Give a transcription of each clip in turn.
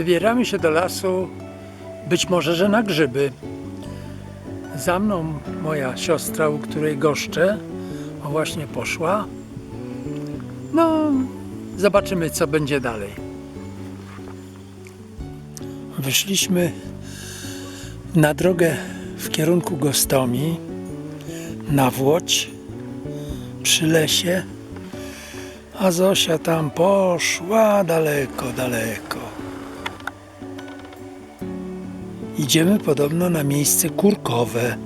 Wybieramy się do lasu, być może, że na grzyby. Za mną moja siostra, u której goszczę, o właśnie poszła. No, zobaczymy, co będzie dalej. Wyszliśmy na drogę w kierunku Gostomi, na Włodź, przy lesie, a Zosia tam poszła daleko, daleko. Idziemy podobno na miejsce kurkowe.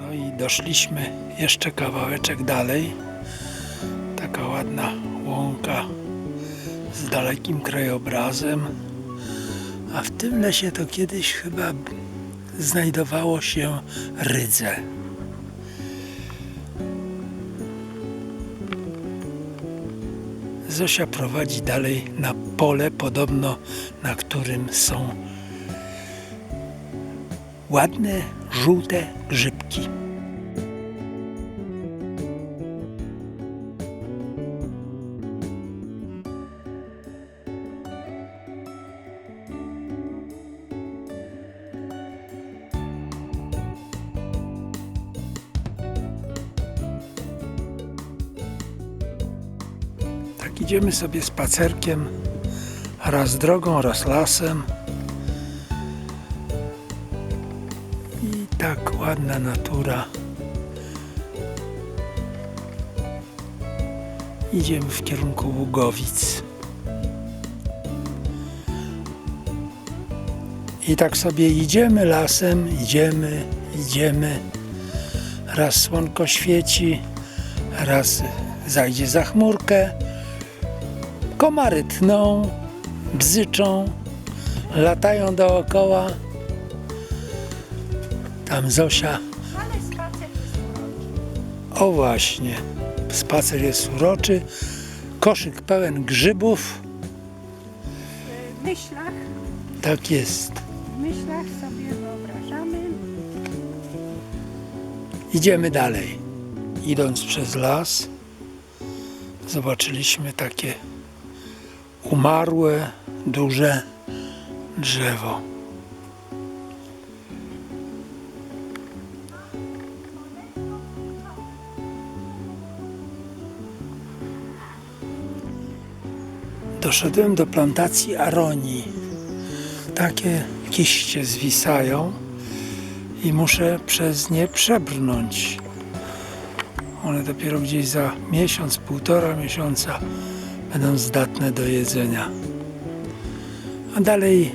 No i doszliśmy jeszcze kawałeczek dalej. Taka ładna łąka z dalekim krajobrazem. A w tym lesie to kiedyś chyba znajdowało się rydze. Zosia prowadzi dalej na pole, podobno na którym są ładne, żółte grzybki. Idziemy sobie spacerkiem, raz drogą, raz lasem. I tak ładna natura. Idziemy w kierunku Ługowic. I tak sobie idziemy lasem, idziemy, idziemy. Raz słonko świeci, raz zajdzie za chmurkę. Komary tną, bzyczą, latają dookoła. Tam Zosia. Ale spacer jest uroczy. O właśnie, spacer jest uroczy. Koszyk pełen grzybów. W myślach, Tak jest. w myślach sobie wyobrażamy. Idziemy dalej. Idąc przez las, zobaczyliśmy takie umarłe, duże drzewo. Doszedłem do plantacji aronii. Takie kiście zwisają i muszę przez nie przebrnąć. One dopiero gdzieś za miesiąc, półtora miesiąca będą zdatne do jedzenia. A dalej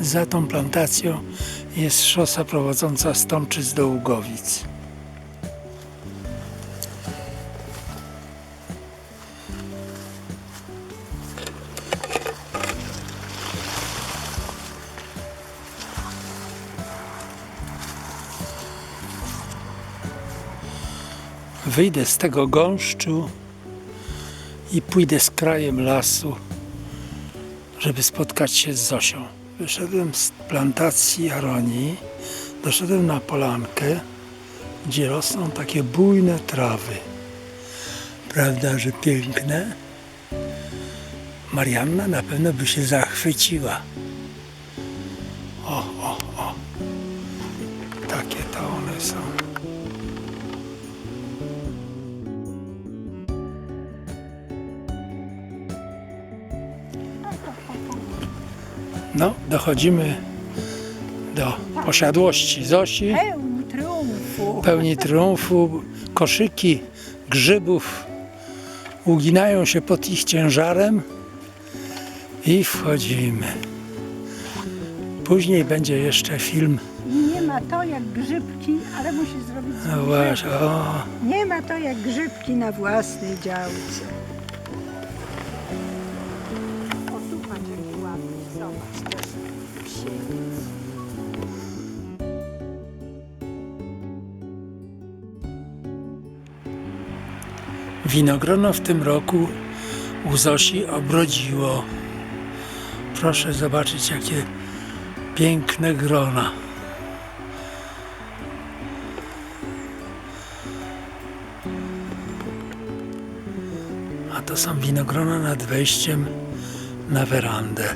za tą plantacją jest szosa prowadząca z Tomczyc do Ługowic. Wyjdę z tego gąszczu i pójdę z krajem lasu, żeby spotkać się z Zosią. Wyszedłem z plantacji aronii, doszedłem na polankę, gdzie rosną takie bujne trawy. Prawda, że piękne? Marianna na pewno by się zachwyciła. O, o, o. Takie to one są. No, dochodzimy do posiadłości Zosi, Pełni triumfu. pełni triumfu. Koszyki grzybów uginają się pod ich ciężarem i wchodzimy. Później będzie jeszcze film. Nie ma to jak grzybki, ale musi zrobić No właśnie, Nie ma to jak grzybki na własnej działce. Winogrono w tym roku u Zosi obrodziło. Proszę zobaczyć, jakie piękne grona. to są winogrona nad wejściem na werandę.